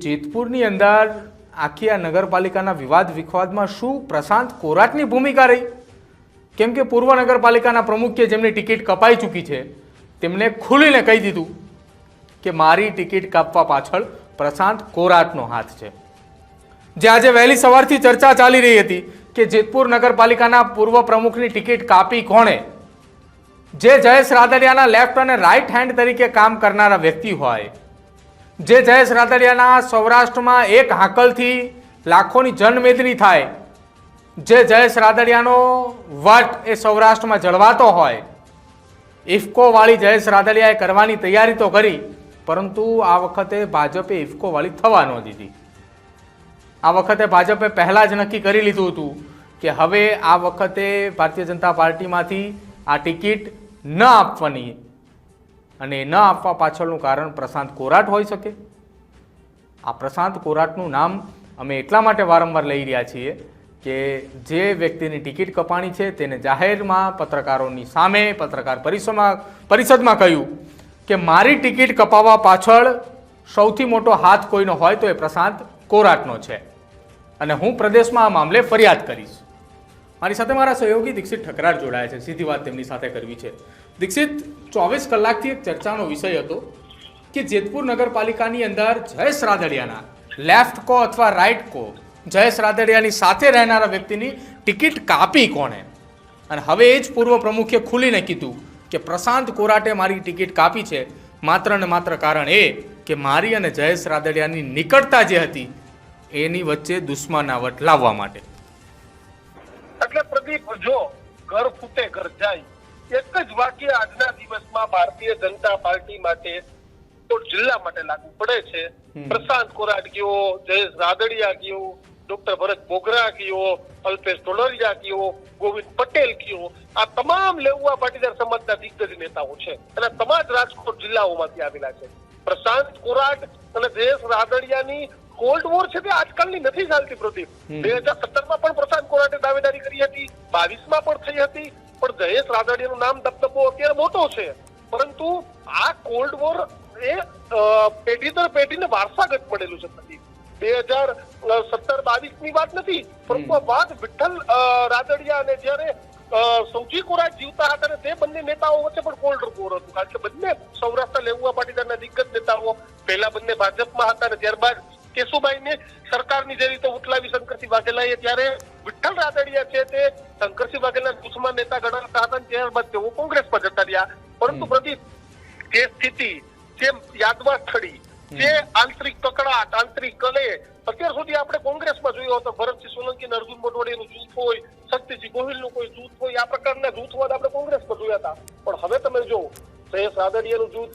જેતપુરની અંદર આખી આ નગરપાલિકાના વિવાદ વિખવાદમાં શું પ્રશાંત કોરાટની ભૂમિકા રહી? કેમ કે પૂર્વ નગરપાલિકાના પ્રમુખ જેમની ટિકિટ કપાઈ ચૂકી છે તેમણે ખુલીને કહી દીધું કે મારી ટિકિટ કાપવા પાછળ પ્રશાંત કોરાટનો હાથ છે. જે આજે વહેલી સવારથી ચર્ચા ચાલી રહી હતી કે જેતપુર નગરપાલિકાના પૂર્વ પ્રમુખની ટિકિટ કાપી કોણે? જે જયેશ રાદડિયાના લેફ્ટ અને રાઇટ હેન્ડ તરીકે કામ કરનારા વ્યક્તિ હોય જે જયેશ રાદડિયાના સૌરાષ્ટ્રમાં એક હાકલથી લાખોની જનમેદની થાય. જે જયેશ રાદડિયાનો વટ એ સૌરાષ્ટ્રમાં જળવાતો હોય. ઇફકોવાળી જયેશ રાદડિયાએ કરવાની તૈયારી તો કરી, પરંતુ આ વખતે ભાજપે ઇફકોવાળી થવા ન દીધી. આ વખતે ભાજપે પહેલાં જ નક્કી કરી લીધું હતું કે હવે આ વખતે ભારતીય જનતા પાર્ટીમાંથી આ ટિકિટ ન આપવાની અને ન આપવા પાછળનું કારણ પ્રશાંત કોરાટ હોઈ શકે? આ પ્રશાંત કોરાટનું નામ અમે એટલા માટે વારંવાર લઈ રહ્યા છીએ કે જે વ્યક્તિની ટિકિટ કપાણી છે તેને જાહેરમાં પત્રકારોની સામે, પત્રકાર પરિષદમાં પરિષદમાં કહ્યું કે મારી ટિકિટ કપાવવા પાછળ સૌથી મોટો હાથ કોઈનો હોય તો એ પ્રશાંત કોરાટનો છે. અને હું પ્રદેશમાં આ મામલે ફરિયાદ કરીશ. મારી સાથે મારા સહયોગી દીક્ષિત ઠકરાર જોડાયા છે. સીધી વાત તેમની સાથે કરવી છે. દીક્ષિત, ચોવીસ કલાકથી એક ચર્ચાનો વિષય હતો કે જેતપુર નગરપાલિકાની અંદર જયેશ રાદડિયાના લેફ્ટ કો અથવા રાઈટ કો જયેશ રાદડિયાની સાથે રહેનારા વ્યક્તિની ટિકિટ કાપી કોણે? અને હવે એ જ પૂર્વ પ્રમુખે ખુલીને કીધું કે પ્રશાંત કોરાટે મારી ટિકિટ કાપી છે, માત્ર ને માત્ર કારણ એ કે મારી અને જયેશ રાદડિયાની નિકટતા જે હતી, એની વચ્ચે દુશ્મનાવટ લાવવા માટે. એટલે પ્રદીપ, જો ઘર ફૂટે, ઘર જાય એક જ વાક્ય આજના દિવસમાં ભારતીય જનતા પાર્ટી માટે તો જિલ્લા માટે લાગુ પડે છે. પ્રશાંત કોરાટ ગયો જયેશ રાદડિયા ગયો ડોક્ટર ભરત બોગરા ગયો અલ્પેશ ટોલરિયા ગયો ગોવિંદ પટેલ ગયો. આ તમામ લેઉવા પાટીદાર સમાજના દિગ્ગજ નેતાઓ છે અને તમામ રાજકોટ જિલ્લાઓમાંથી આવેલા છે. પ્રશાંત કોરાટ અને જયેશ રાદડિયાની કોલ્ડ વોર છે તે આજકાલની નથી ચાલતી પ્રદીપ. બે હજાર સત્તરમાં પણ પ્રશાંત કોરાટે દાવેદારી કરી હતી બાવીસમાં પણ થઈ હતી પણ જયેશ રાદડિયાનું નામ દબદબો અત્યારે મોટો છે. પરંતુ આ કોલ્ડ વોર એ પેઢી દર પેઢીને વારસાગત પડેલું છે બે હજાર સત્તર બાવીસની વાત નથી, પરંતુ આ વાત વિઠ્ઠલ રાદડિયા અને જ્યારે સૌજી કોરાટ જીવતા હતા અને તે બંને નેતાઓ વચ્ચે પણ કોલ્ડ વોર હતું. કારણ કે બંને સૌરાષ્ટ્ર લેવું પાટીદારના દિગ્ગજ નેતાઓ પહેલા બંને ભાજપમાં હતા અને ત્યારબાદ કેશુભાઈને સરકારની જે રીતે ઉઠલાવી શંકરસિંહ વાઘેલાએ ત્યારે વિઠ્ઠલ રાદડિયા છે તે શંકરસિંહ વાઘેલા જૂથમાં નેતા ગણાતા હતા ત્યારબાદ તેઓ કોંગ્રેસમાં જતા રહ્યા. પરંતુ પ્રદીપ જે સ્થિતિ જે યાદવા સ્થળી જે આંતરિક કકડાટ આંતરિક કલે અત્યાર સુધી આપણે કોંગ્રેસમાં જોયો હતો ભરતસિંહ સોલંકી અર્જુન મોઢવાડીનું જૂથ હોય શક્તિસિંહ ગોહિલનું કોઈ જૂથ હોય આ પ્રકારના જૂથવાદ આપણે કોંગ્રેસમાં જોયા હતા. પણ હવે તમે જો શ્રેયસ રાદડિયાનું જૂથ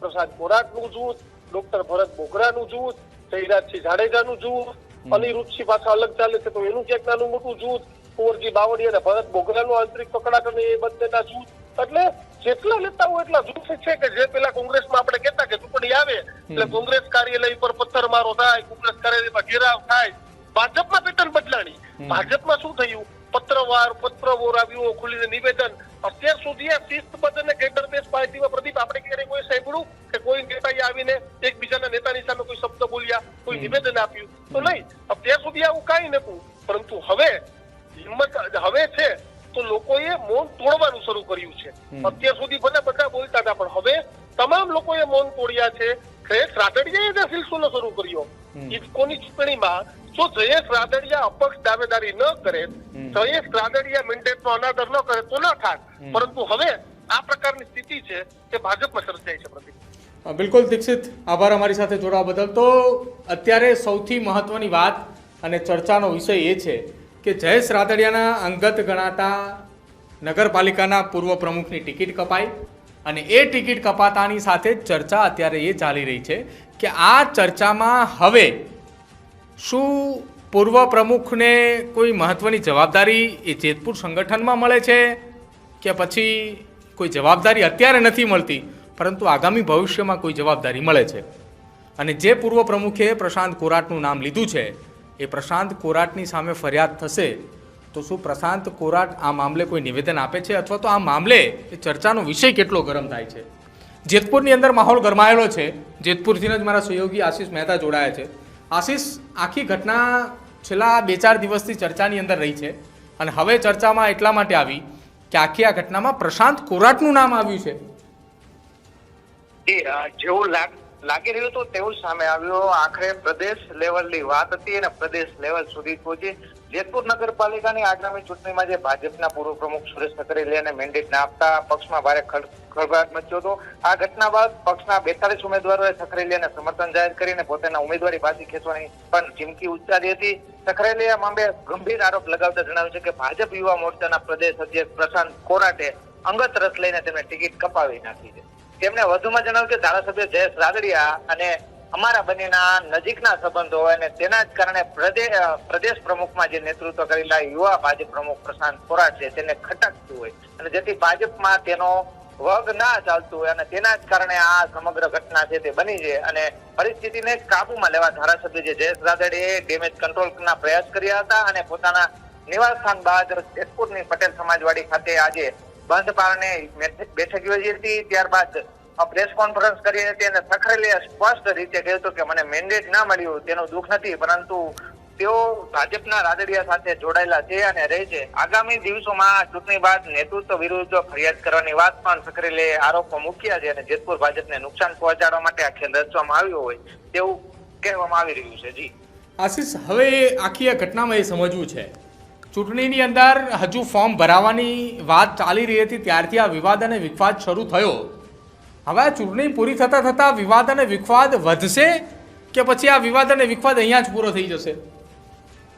પ્રસાદ કોરાટનું જૂથ ડોક્ટર ભરત બોગરાનું જૂથ જયરાજસિંહ જાડેજાનું જૂથ અનિરુદ્ધસિંહ પાછા અલગ ચાલે છે. તો એનું ક્યાંક નાનું મોટું જૂથ કુંવરજી બાવળી અને ભરત બોગરાનું આંતરિક કકડાટ અને એ બંનેના જૂથ. એટલે જેટલા નેતાઓ એટલા જૂથ છે કે જે પેલા કોંગ્રેસમાં આપણે કહેતા કે ચૂંટણી આવે એટલે કોંગ્રેસ કાર્યાલય પર પથ્થરમારો થાય કોંગ્રેસ કાર્યાલયમાં ઘેરાવ થાય. ભાજપમાં પેટર્ન બદલાણી. ભાજપમાં શું થયું? પત્રવાર પત્રવોર આવ્યું ખુલીને નિવેદન. અત્યાર સુધી આ શિસ્તબદ્ધ આપ્યું. તો નહીં અત્યાર સુધી આવું કાંઈ નતું પરંતુ હવે હિંમત હવે છે તો લોકોએ મૌન તોડવાનું શરૂ કર્યું છે. અત્યાર સુધી ભલે બધા બોલતા હતા પણ હવે તમામ લોકોએ મૌન તોડ્યા છે. જયેશ રાદડિયાએ જે સિલસિલો શરૂ કર્યો. ઇફકોની ચૂંટણીમાં જો જયેશ રાદડિયા અપક્ષ દાવેદારી ન કરે. જયેશ રાદડિયા મેન્ડેટનો અનાદર ન કરે તો ન થાય પરંતુ હવે આ પ્રકારની સ્થિતિ છે તે ભાજપમાં સર્જાય છે અ, બિલકુલ દીક્ષિત. આભાર અમારી સાથે જોડાવા બદલ. તો અત્યારે સૌથી મહત્વની વાત અને ચર્ચાનો વિષય એ છે કે જયેશ રાદડિયાના અંગત ગણાતા નગરપાલિકાના પૂર્વ પ્રમુખની ટિકિટ કપાઈ અને એ ટિકિટ કપાતાની સાથે ચર્ચા અત્યારે એ ચાલી રહી છે કે આ ચર્ચામાં હવે શું પૂર્વ પ્રમુખને કોઈ મહત્વની જવાબદારી એ જેતપુર સંગઠનમાં મળે છે કે પછી કોઈ જવાબદારી અત્યારે નથી મળતી? પરંતુ આગામી ભવિષ્યમાં કોઈ જવાબદારી મળે છે. અને જે પૂર્વ પ્રમુખે પ્રશાંત કોરાટનું નામ લીધું છે, એ પ્રશાંત કોરાટની સામે ફરિયાદ થશે, તો શું પ્રશાંત કોરાટ આ મામલે કોઈ નિવેદન આપે છે? અથવા તો આ મામલે એ ચર્ચાનો વિષય કેટલો ગરમ થાય છે? જેતપુરની અંદર માહોલ ગરમાયેલો છે. જેતપુરથી જ મારા સહયોગી આશીષ મહેતા જોડાયા છે. આશીષ, આખી ઘટના છેલ્લા બે ચાર દિવસથી ચર્ચાની અંદર રહી છે. અને હવે ચર્ચામાં એટલા માટે આવી કે આખી આ ઘટનામાં પ્રશાંત કોરાટનું નામ આવ્યું છે. જેવું લાગી રહ્યું હતું તેવું સામે આવ્યું. આખરે પ્રદેશ લેવલની વાત હતી અને પ્રદેશ લેવલ સુધી પહોંચી. જેતપુર નગરપાલિકાની આગામી ચૂંટણીમાં જે ભાજપના પૂર્વ પ્રમુખ સુરેશ સકરેલિયાને મેન્ડેટ ના આપતા પક્ષમાં ભારે ખળ- ખળભળાટ મચ્યો હતો. આ ઘટના બાદ પક્ષના બેતાલીસ ઉમેદવારોએ સકરેલિયાને સમર્થન જાહેર કરીને પોતાના ઉમેદવારી પાછી ખેંચવાની પણ ચીમકી ઉચ્ચારી હતી. સકરેલિયા મામલે ગંભીર આરોપ લગાવતા જણાવ્યું છે કે ભાજપ યુવા મોરચાના પ્રદેશ અધ્યક્ષ પ્રશાંત કોરાટે અંગત રસ લઈને તેમને ટિકિટ કપાવી નાખી છે. તેમણે વધુમાં જણાવ્યું કે ધારાસભ્ય જયેશ રાદડિયા અને અમારા બંનેના નજીકના સંબંધો અને તેના જ કારણે પ્રદેશ પ્રદેશ પ્રમુખમાં જે નેતૃત્વ કરેલા યુવા ભાજપ પ્રમુખ પ્રશાંત કોરાટ છે, તેને ખટકતું હોય. અને જેથી ભાજપમાં તેનો વગ ના ચાલતું હોય અને તેના જ કારણે આ સમગ્ર ઘટના છે તે બની છે. અને પરિસ્થિતિને કાબુમાં લેવા ધારાસભ્ય જે જયેશ રાદડીએ ડેમેજ કંટ્રોલના પ્રયાસ કર્યા હતા અને પોતાના નિવાસસ્થાન બાદ જેતપુરની પટેલ સમાજવાડી ખાતે આજે બંધ પાળને બેઠક યોજી હતી. ત્યારબાદ પ્રેસ કોન્ફરન્સ કરી હતી અને સખરેલે સ્પષ્ટ રીતે કહ્યું હતું કે મને મેન્ડેટ ના મળ્યું, તેનું દુઃખ નથી. પરંતુ તેઓ ભાજપના રાદડિયા સાથે જોડાયેલા છે અને રહે છે. આગામી દિવસોમાં ચૂંટણી બાદ નેતૃત્વ વિરુદ્ધ ફરિયાદ કરવાની વાત પણ સખરેલે આરોપો મૂક્યા છે અને જેતપુર ભાજપને નુકસાન પહોંચાડવા માટે આ રચવામાં આવ્યું હોય તેવું કહેવામાં આવી રહ્યું છે. જી. આશીષ, હવે આખી આ ઘટનામાં એ સમજવું છે ચૂંટણીની અંદર હજુ ફોર્મ ભરાવાની વાત ચાલી રહી હતી, ત્યારથી આ વિવાદ અને વિખવાદ શરૂ થયો. હવે ચૂંટણી પૂરી થતાં થતાં વિવાદ અને વિખવાદ વધશે કે પછી આ વિવાદ અને વિખવાદ અહીંયા જ પૂરો થઈ જશે?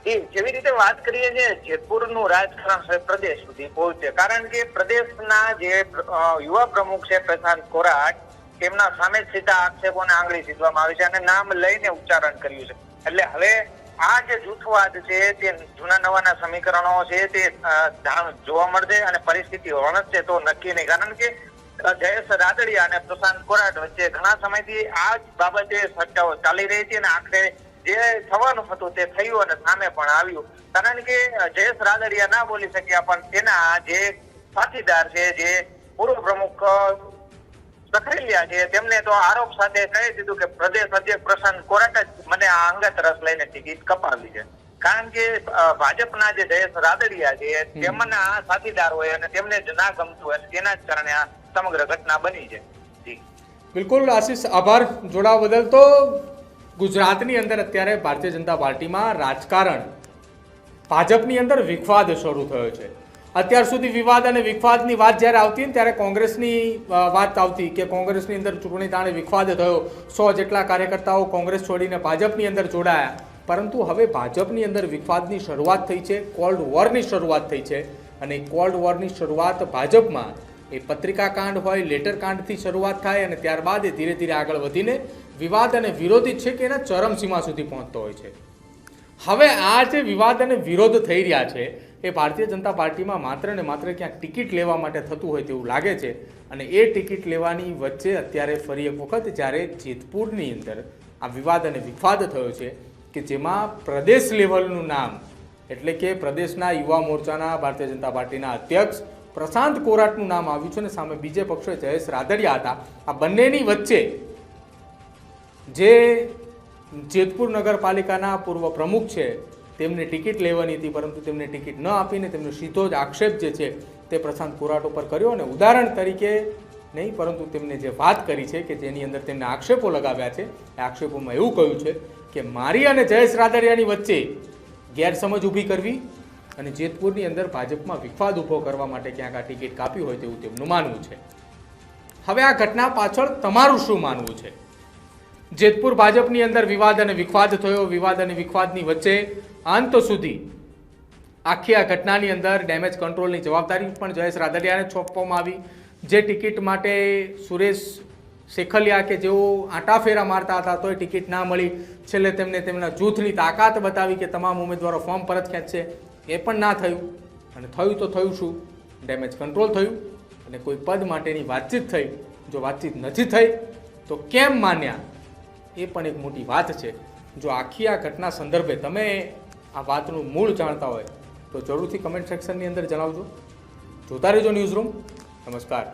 જેવી રીતે વાત કરીએ છીએ જેતપુરનું રાજકારણ પ્રદેશ સુધી પહોંચે. કારણ કે પ્રદેશના જે યુવા પ્રમુખ છે, પ્રશાંત કોરાટ, તેમના સામે સીધા આક્ષેપોને આંગળી સીધવામાં આવી છે અને નામ લઈને ઉચ્ચારણ કર્યું છે. એટલે હવે આ જે જૂથવાદ છે, તે જૂના નવાના સમીકરણો છે, તે જોવા મળશે અને પરિસ્થિતિ વણસશે તો નક્કી નહીં. કારણ કે જયેશ રાદડિયા અને પ્રશાંત કોરાટ વચ્ચે ઘણા સમયથી આ જ બાબતે ચર્ચાઓ ચાલી રહી છે અને આખરે જે થવાનું હતું તે થયું અને સામે પણ આવ્યું. કારણ કે જયેશ રાદડિયા ના બોલી શક્યા, પણ તેના જે સાથીદાર છે, જે પૂર્વ પ્રમુખ સખરેલિયા છે તેમને તો આરોપ સાથે કહી દીધું કે પ્રદેશ અધ્યક્ષ પ્રશાંત કોરાટ જ મને આ અંગત રસ લઈને ટિકિટ કપાવી છે. કારણ કે ભાજપના જે જયેશ રાદડિયા છે તેમના સાથીદાર હોય અને તેમને જ ના ગમતું હોય તેના જ કારણે આ સમગ્ર ઘટના બની છે. બિલકુલ આશીષ આભાર જોડાવા બદલ. તો ગુજરાતની અંદર અત્યારે ભારતીય જનતા પાર્ટીમાં રાજકારણ ભાજપની અંદર વિખવાદ શરૂ થયો છે. અત્યાર સુધી વિવાદ અને વિખવાદની વાત જ્યારે આવતી ને ત્યારે કોંગ્રેસની વાત આવતી કે કોંગ્રેસની અંદર ચૂંટણી તાણે વિખવાદ થયો. સો જેટલા કાર્યકર્તાઓ કોંગ્રેસ છોડીને ભાજપની અંદર જોડાયા. પરંતુ હવે ભાજપની અંદર વિખવાદની શરૂઆત થઈ છે, કોલ્ડ વોરની શરૂઆત થઈ છે. અને કોલ્ડ વોરની શરૂઆત ભાજપમાં એ પત્રિકા કાંડ હોય, લેટર કાંડથી શરૂઆત થાય અને ત્યારબાદ એ ધીરે ધીરે આગળ વધીને વિવાદ અને વિરોધી છે કે એના ચરમસીમા સુધી પહોંચતો હોય છે. હવે આ જે વિવાદ અને વિરોધ થઈ રહ્યા છે એ ભારતીય જનતા પાર્ટીમાં માત્ર ને માત્ર ક્યાંક ટિકિટ લેવા માટે થતું હોય તેવું લાગે છે. અને એ ટિકિટ લેવાની વચ્ચે અત્યારે ફરી એક વખત જ્યારે જેતપુરની અંદર આ વિવાદ અને વિવાદ થયો છે કે જેમાં પ્રદેશ લેવલનું નામ, એટલે કે પ્રદેશના યુવા મોરચાના ભારતીય જનતા પાર્ટીના અધ્યક્ષ પ્રશાંત કોરાટનું નામ આવ્યું છે અને સામે બીજે પક્ષે જયેશ રાદડિયા હતા. આ બંનેની વચ્ચે જે જેતપુર નગરપાલિકાના પૂર્વ પ્રમુખ છે તેમને ટિકિટ લેવાની હતી, પરંતુ તેમને ટિકિટ ન આપીને તેમનો સીધો જ આક્ષેપ જે છે તે પ્રશાંત કોરાટ ઉપર કર્યો અને ઉદાહરણ તરીકે નહીં, પરંતુ તેમને જે વાત કરી છે કે જેની અંદર તેમને આક્ષેપો લગાવ્યા છે, એ આક્ષેપોમાં એવું કહ્યું છે કે મારી અને જયેશ રાદરિયાની વચ્ચે ગેરસમજ ઊભી કરવી અને જેતપુરની અંદર ભાજપમાં વિખવાદ ઊભો કરવા માટે ક્યાંક આ ટિકિટ કાપી હોય તેવું તેમનું માનવું છે. હવે આ ઘટના પાછળ તમારું શું માનવું છે? જેતપુર ભાજપની અંદર વિવાદ અને વિખવાદ થયો. વિવાદ અને વિખવાદની વચ્ચે અંત સુધી આખી આ ઘટનાની અંદર ડેમેજ કંટ્રોલની જવાબદારી પણ જયેશ રાદડિયાને સોંપવામાં આવી. જે ટિકિટ માટે સુરેશ શેખલિયા કે જેઓ આંટાફેરા મારતા હતા તોય ટિકિટ ના મળી. છેલ્લે તેમને તેમના જૂથની તાકાત બતાવી કે તમામ ઉમેદવારો ફોર્મ પરત ખેંચશે. એ પણ ના થયું. અને થયું તો થયું શું? ડેમેજ કંટ્રોલ થયું અને કોઈ પદ માટેની વાતચીત થઈ. જો વાતચીત નથી થઈ, તો કેમ માન્યા? એ પણ એક મોટી વાત છે. જો આખી આ ઘટના સંદર્ભે તમે આ વાતનું મૂળ જાણતા હોય, તો જરૂરથી કમેન્ટ સેક્શનની અંદર જણાવજો. જોતા રહેજો ન્યૂઝ રૂમ નમસ્કાર.